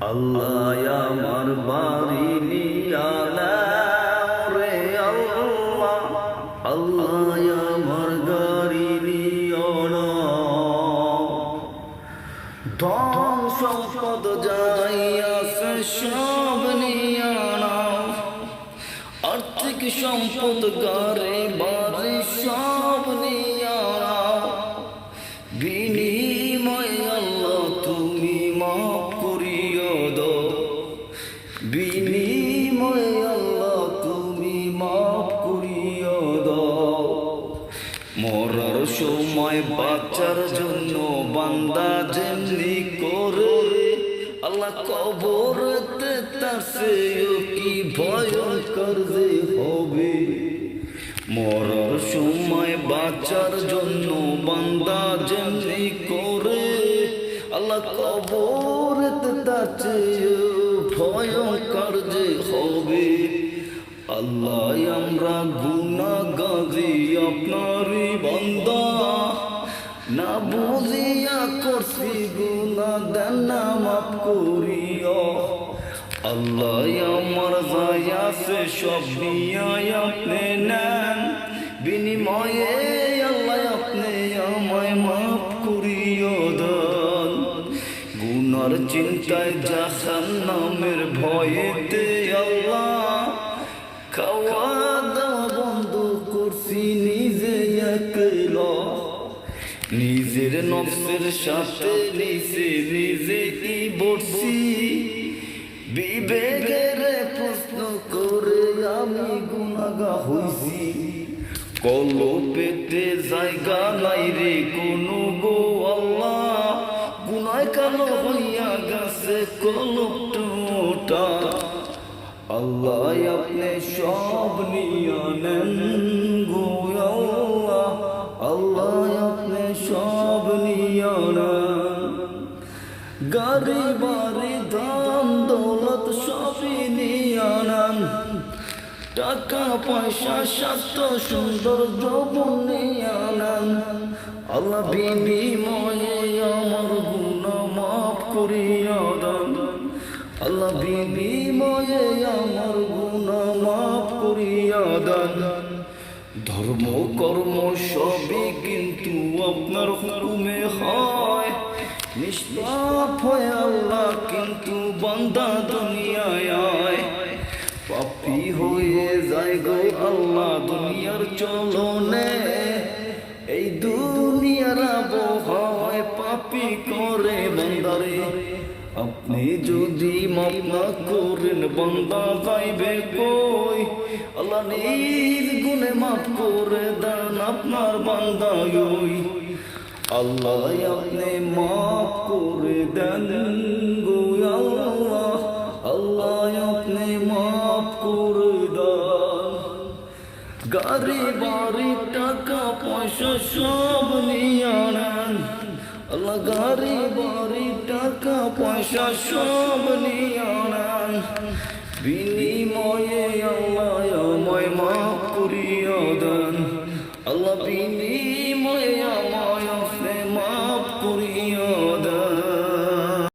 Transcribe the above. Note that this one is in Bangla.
আল্লাহ আমার বাড়ি রে আল্লাহ। আল্লাহ আমার গাড়ি ধন সম্পদ যাইয়াছে সব নিয়া নাও আর্থিক সম্পদ গারে বারে সব সময় বাচ্চার জন্য বান্দা যেমনি করে, আল্লাহ কবরতে তার কি ভয়ঙ্কর যে হবে। মরার সময় বাচ্চার জন্য বান্দা যেমনি করে, আল্লাহ কবরতে তার চেয়েও ভয়ঙ্কর যে হবে। আল্লাহ, আমরা গুনা গাজি আপনারই বান্দা না বুঝিয়া করছি গুনা দেন না, মাফ করিও। আল্লাহ, আমার যায়াছে সব নিয়ায় আপনি নেন। বিনিময়ে আল্লাহ, আপনি আমায় মাফ করিও দান গুনার চিন্তায় জাহান নামের ভয়েতে আল্লাহ নিজে নিজের নফসের সাথে নিজে নিজে কি বসছি? বিবেকের প্রশ্ন করে আমি গুণাগা হইছি। কল পেতে জায়গা নাই রে কোনো গো আল্লাহ। গুনায় কালো হইয়া গেছে কলপটা আল্লাহ আপনি সব নিয়া গাড়ি বাড়ি দাম দৌলত সবই টাকা, পয়সা, স্বাস্থ্য, সুন্দর যৌবন নিয়া আল্লাহ বিনিময়ে আমার গুণ মাফ করিয়া দেন। আল্লাহ বিনিময়ে আমার গুণ মাফ করিয়া দেন। ধর্ম, কর্ম সবই কিন্তু আপনার হুকুমে হয়। নিষ্পাপ হয় আল্লাহ, কিন্তু বান্দা দুনিয়ায় পাপি হয়ে যায় গো আল্লাহ, দুনিয়ার চলনে। এই দুনিয়ার আবহাওয়ায় পাপি করে বান্দারে। আপনি যদি না করেন, বান্দা যাইবে কই? আল্লাহ নিজ গুণে মাফ করে দেন, আপনার বান্দা ওই। আল্লাহ আপনি মাফ করে দেন গো আল্লাহ। আল্লাহ আপনি মাফ করে দেন। গাড়ি, বাড়ি, টাকা, পয়সা সব নিয়ে আনেন। আল্লাহ গাড়ি, বাড়ি, টাকা, পয়সা সব নিয়ে আনেন। বিনিময়ে আল্লাহ আমায় মাফ করিয়া দেন। আল্লাহ বিনি